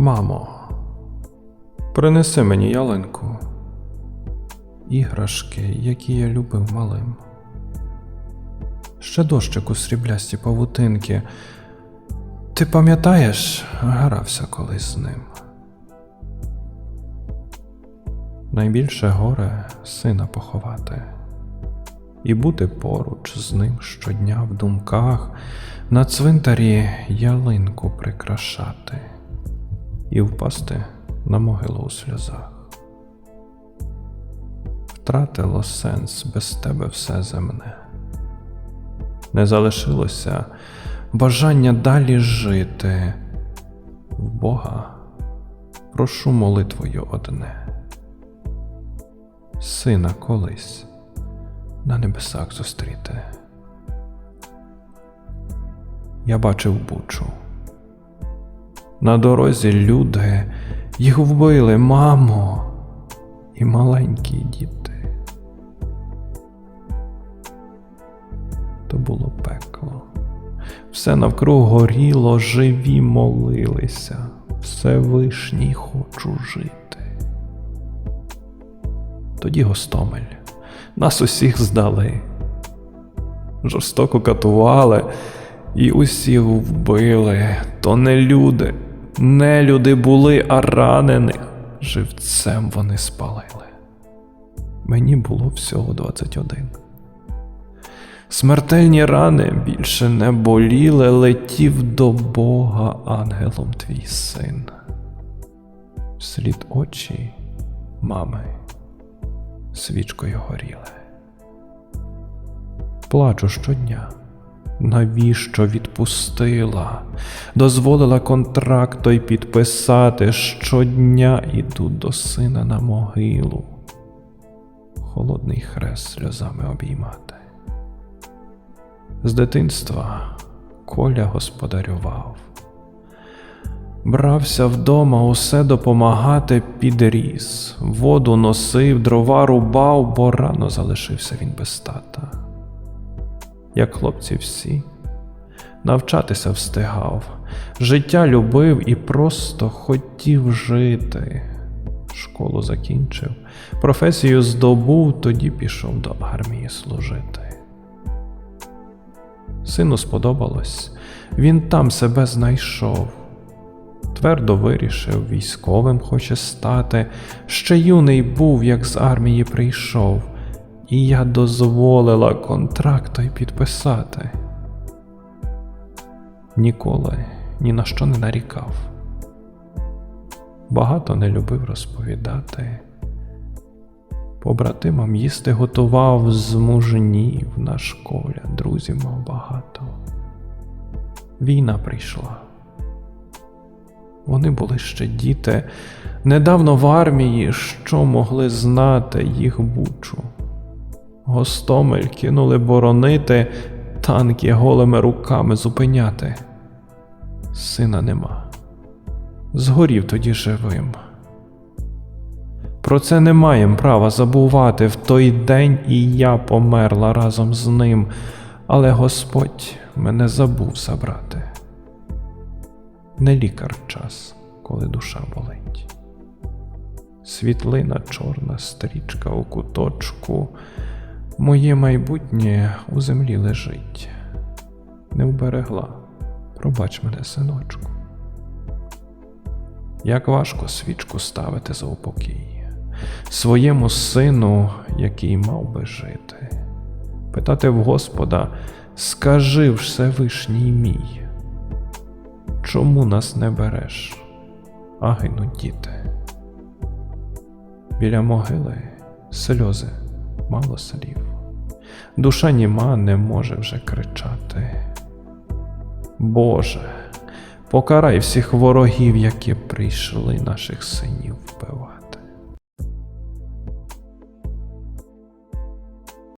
Мамо, принеси мені ялинку. Іграшки, які я любив малим. Ще дощику сріблясті павутинки. Ти пам'ятаєш, грався колись з ним. Найбільше горе сина поховати і бути поруч з ним щодня в думках, на цвинтарі ялинку прикрашати і впасти на могилу у сльозах. Втратило сенс без тебе все земне. Не залишилося бажання далі жити. В Бога прошу молитвою одне. Сина колись на небесах зустріти. Я бачив бучу. На дорозі люди їх вбили, мамо, і маленькі діти. То було пекло. Все навкруг горіло, живі молилися. Всевишній хочу жити. Тоді Гостомель. Нас усіх здали. Жорстоко катували і усіх вбили. То не люди, не люди були, а ранених. Живцем вони спалили. Мені було всього 21. Смертельні рани більше не боліли, летів до Бога ангелом твій син. Вслід очі мами свічкою горіли. Плачу щодня. Навіщо відпустила? Дозволила контракт той підписати. Щодня іду до сина на могилу. Холодний хрест сльозами обіймати. З дитинства Коля господарював. Брався вдома усе допомагати підріс, воду носив, дрова рубав, бо рано залишився він без тата. Як хлопці всі, навчатися встигав, життя любив і просто хотів жити. Школу закінчив, професію здобув, тоді пішов до армії служити. Сину сподобалось, він там себе знайшов. Твердо вирішив, військовим хоче стати. Ще юний був, як з армії прийшов, і я дозволила контракт той підписати. Ніколи ні на що не нарікав. Багато не любив розповідати. Побратимам їсти готував з мужнів наш коля, друзів мав багато. Війна прийшла. Вони були ще діти, недавно в армії, що могли знати їх бучу. Гостомель кинули боронити, танки голими руками зупиняти. Сина нема. Згорів тоді живим. Про це не маєм права забувати в той день і я померла разом з ним, але Господь мене забув забрати. Не лікар час, коли душа болить. Світлина чорна стрічка у куточку, моє майбутнє у землі лежить. Не вберегла, пробач мене, синочку. Як важко свічку ставити за упокій, своєму сину, який мав би жити, питати в Господа, скажи Всевишній мій, чому нас не береш, а гинуть діти? Біля могили сльози, мало слів, душа німа не може вже кричати. Боже, покарай всіх ворогів, які прийшли наших синів вбивати.